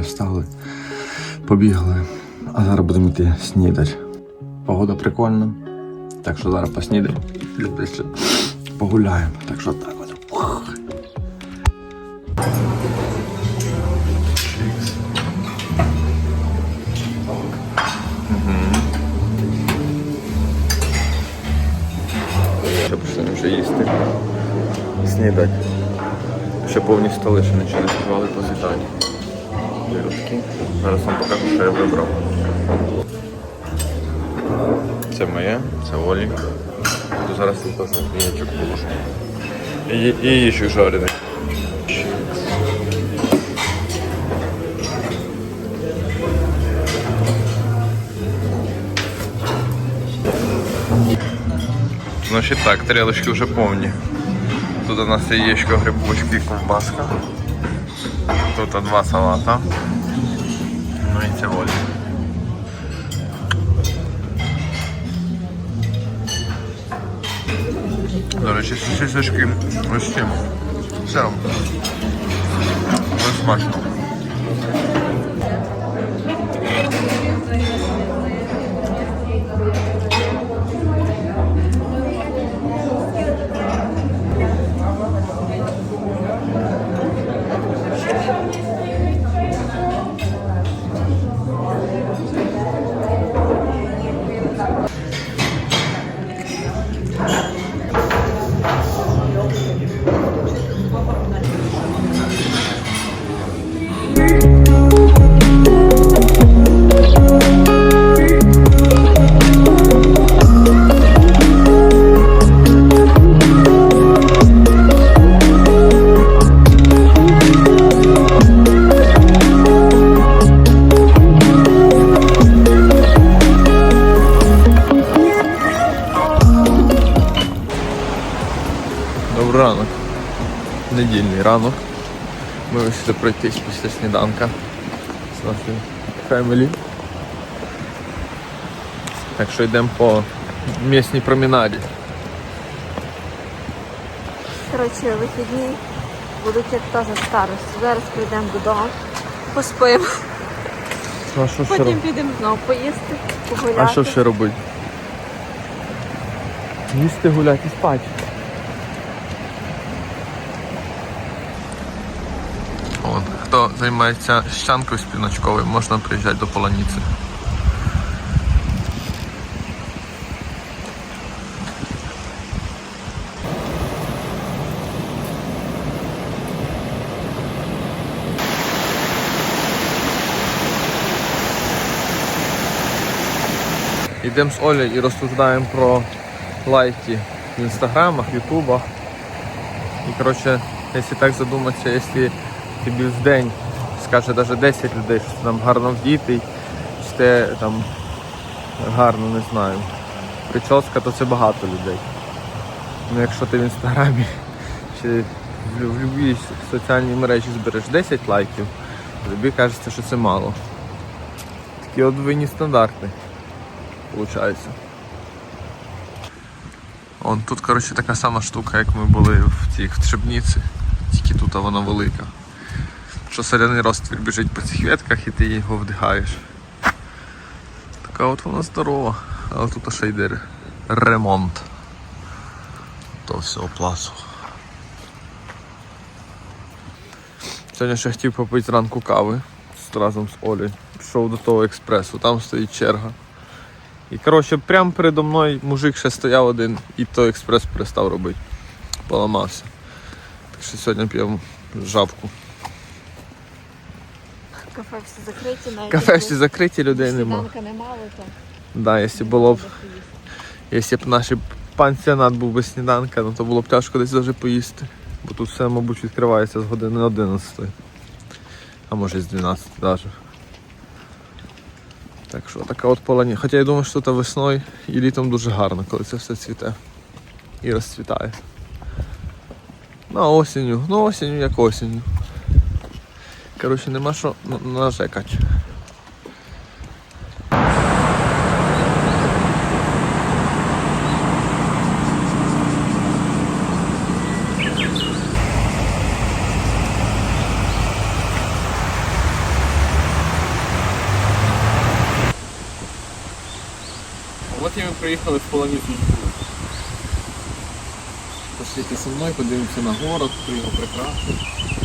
вже встали, побігли, а зараз будемо йти снідати. Погода прикольна. Так що зараз поснідаємо. і Погуляємо. Так що так от. Ще почнемо вже їсти. Снідати. Ще повні столи, ще нічого не співали позитані. Вирушки. Зараз вам покажу, що я вибрав. Це моє, це Олі. Буду зараз тут теж яєчок положу. І, їжу жарений. Значить так, тарілочки вже повні. Тут у нас яєчко, грибочки ковбаска. Тут два салата. Ну і це волі. До речі, сосисочки ось цим. Все. Ось смачно. Недільний ранок. Ми вирішили пройтись після сніданка з нашою фемілі. Так що йдемо по місній променаді. Коротше, вихідні будуть як теж старості. Зараз прийдемо додому, поспимо, а що ще потім робити? підемо знову поїсти, погуляти. А що ще робити? Їсти, гуляти спати. Хто займається щанкою спіночковою, можна приїжджати до Поланіці. Йдемо з Олею і розсуждаємо про лайки в інстаграмах, ютубах. І коротше, якщо так задуматися, якщо тобі в день скаже навіть 10 людей, що ти там гарно вдітий, чи ти там гарно не знаю. Прическа, то це багато людей. Ну якщо ти в інстаграмі чи в, будь-якій соціальній мережі збереш 10 лайків, тобі кажеться, що це мало. Такі от двойні стандарти виходить. Он тут, коротше, така сама штука, як ми були в цих в Требниці, тільки тут вона велика. Що соляний розтвір біжить по цих ветках і ти його вдихаєш. Така от вона здорова, але тут ще йде ре- ремонт. То всього пласу. Сьогодні ще хотів попити зранку кави разом з Олею. Пішов до того експресу, там стоїть черга. І коротше, прямо передо мною мужик ще стояв один, і той експрес перестав робити. Поламався. Так що сьогодні п'ємо жабку. Кафе всі закриті, навіть Кафе всі закриті, людей нема. сніданка немало, то Да, якщо було б, якщо б наш пансіонат був без сніданка, ну то було б тяжко десь даже поїсти. Бо тут все, мабуть, відкривається з години 11. А може з 12 навіть. Так що така от полоні. Хоча я думаю, що тут весною і літом дуже гарно, коли це все цвіте і розцвітає. Ну, а осінню, ну осінню як осінню. Коротше, нема що нажекати. От і ми приїхали в полоніцю. Пошлите зі мною, подивимося на город, хто його прикрасив.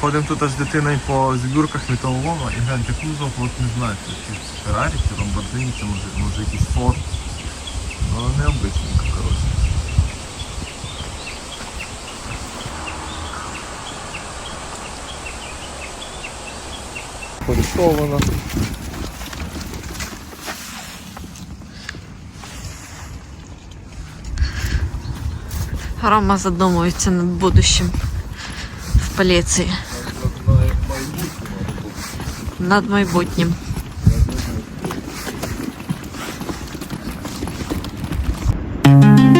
Ходимо тут аж з дитиною по збірках металолома і гляньте кузов, от не знаю, це чи Феррарі, чи Ламборджині, чи може, може якийсь Форд. Ну необичненько, коротше. Порисовано. Рома задумується над будущим поліції. Над майбутнім. Зніми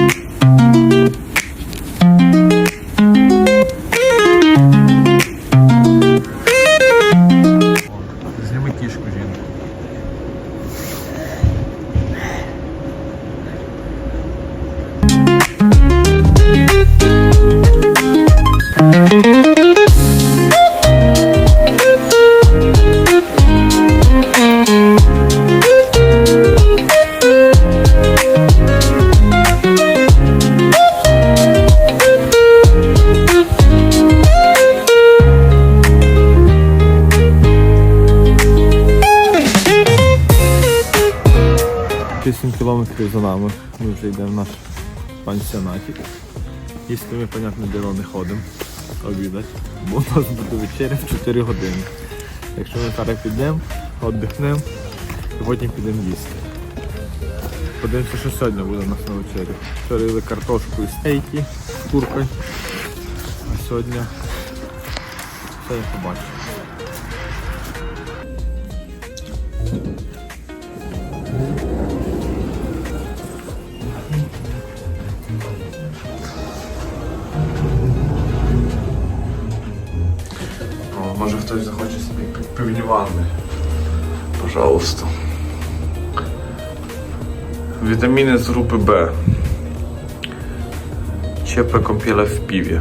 Вісім за нами. Ми вже йдемо в наш пансіонатик. Їсти ми, понятно, діло не ходимо обідати, бо у нас буде вечеря в 4 години. Якщо ми зараз підемо, віддихнемо і потім підемо їсти. Подивимося, що сьогодні буде у нас на вечері. Вчора їли картошку і стейки з куркою. А сьогодні все я побачу. Може хтось захоче собі пивні ванни. Пожалуйста. Вітаміни з групи Б. Чепе компіля в піві.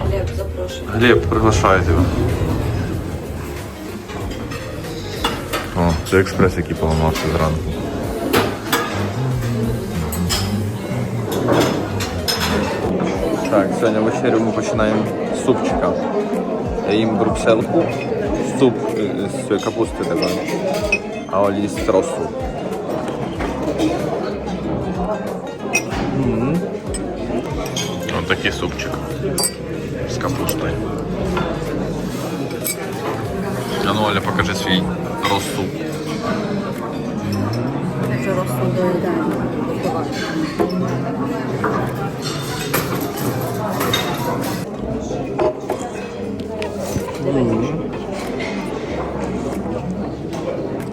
Глеб, запрошую. Глеб, приглашаю тебе. О, це експрес, який поламався зранку. Так, сьогодні вечерю ми починаємо з супчика. Я їм брукселку, суп е, з цієї капусти такої, а Олі з тросу. Ось такий супчик з капустою. А ну, Оля, покажи свій розсуп. Вже розсуд доїдає.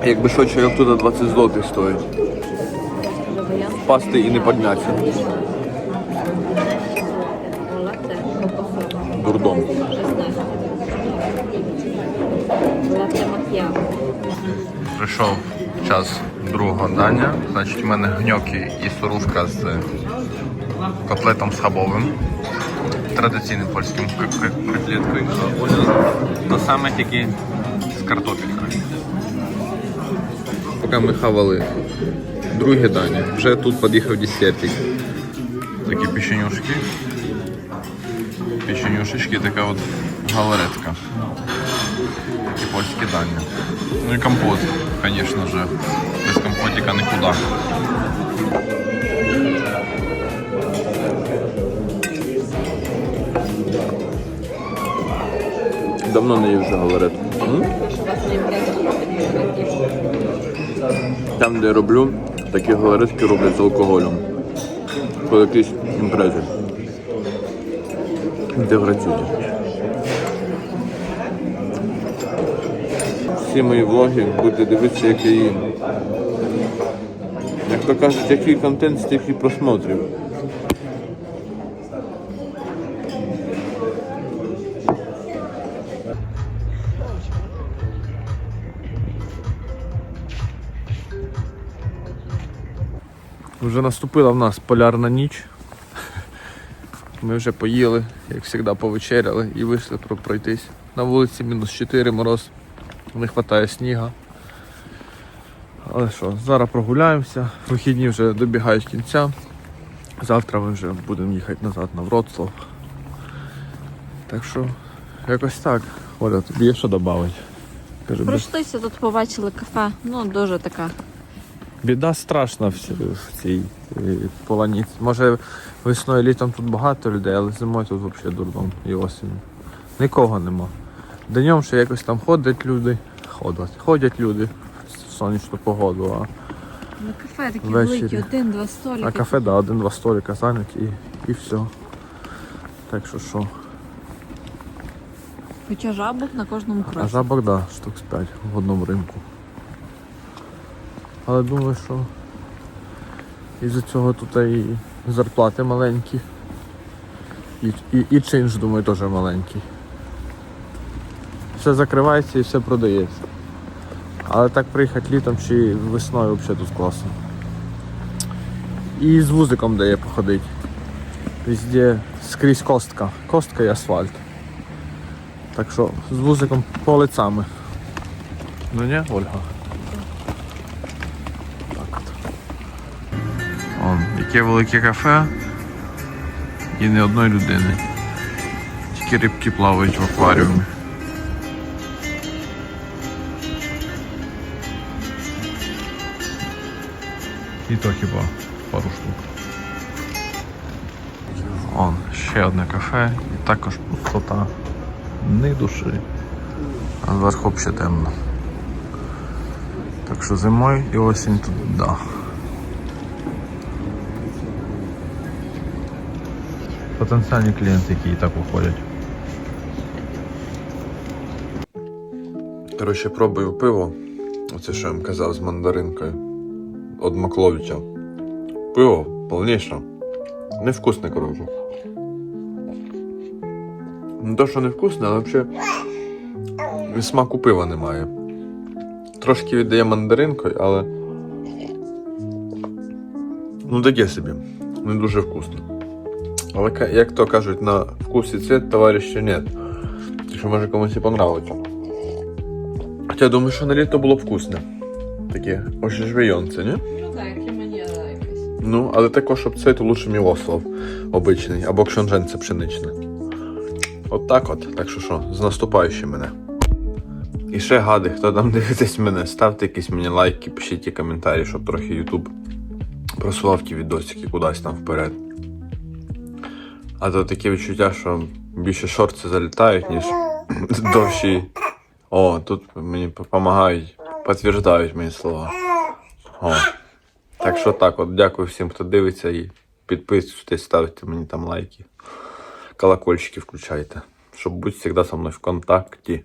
Якби що чайок туди 20 злотих стоїть. Впасти і не піднятися. Дурдом. 16. Латте мак'яво. Прийшов час другого дання. Значить, у мене гньоки і сурушка з котлетом з хабовим. Традиційним польським котлеткою. А Оля саме тільки з картопелькою. Поки ми хавали друге дання, вже тут під'їхав десертик. Такі печенюшки. Печенюшечки, така от галеретка. Такі польські дання. Ну і компот, звісно же. Без компотика нікуди. Давно не їв вже галеретку. Там, де роблю, такі галеристки роблять з алкоголем. По якійсь імпрезі. де працює. Всі мої влоги будете дивитися, як я їм. Як то кажуть, який контент, стільки просмотрів. Вже наступила в нас полярна ніч. Ми вже поїли, як завжди, повечеряли і вийшли про- пройтись. На вулиці мінус 4 мороз, не вистачає сніга. Але що, зараз прогуляємося, вихідні вже добігають кінця. Завтра ми вже будемо їхати назад на Вроцлав. Так що, якось так. Оля, тобі є що додати? Пройшлися тут, побачили кафе. Ну, дуже така. Біда страшна в, цій е, поланіці. Може весною літом тут багато людей, але зимою тут взагалі дурдом і осінь. Нікого нема. Днем ще якось там ходять люди, ходять, ходять люди в сонячну погоду, а, На кафе такі великі, один-два столики. а кафе, да, один-два столика зайняті і, і все. Так що що. Хоча жабок на кожному А кроці. жабок, да, штук з 5 в одному ринку. Але думаю, що із-за цього тут і зарплати маленькі. І, і, і чинш, думаю, теж маленький. Все закривається і все продається. Але так приїхати літом чи весною взагалі тут класно. І з вузиком дає походити. Везде скрізь костка. Костка і асфальт. Так що з вузиком по лицами. Ну ні, Ольга? Яке велике кафе і ні одної людини. Тільки рибки плавають в акваріумі. І то хіба пару штук. Он, ще одне кафе і також пустота. Ні душі. А зверху взагалі темно. Так що зимою і осінь тут да. Потенціальні клієнти, які і так уходять. Коротше, пробую пиво. Оце що я вам казав з мандаринкою. От Макловича. Пиво повніше. Невкусне, коротше. Не то, що невкусне, але взагалі смаку пива немає. Трошки віддає мандаринкою, але. Ну таке собі. Не дуже вкусно. Але як то кажуть, на вкус і цвет товариша нет. Так що може комусь і понравиться. Хоча я думаю, що на літо було вкусне. Таке оживійонце, ні? Ну так, як і мені якось. Ну, але також, щоб то лучше Мілослав обичний, або кшонженце пшеничне. От так от. Так що що, з наступаючим мене. І ще гади, хто там дивитесь мене, ставте якісь мені лайки, пишіть коментарі, щоб трохи Ютуб просував ті відосики кудись там вперед. А то таке відчуття, що більше шорти залітають, ніж довші. О, тут мені допомагають, підтверджують мої слова. О. Так що так, от дякую всім, хто дивиться і підписуйтесь, ставте мені там лайки. Колокольчики включайте. Щоб бути завжди зі мною в контакті.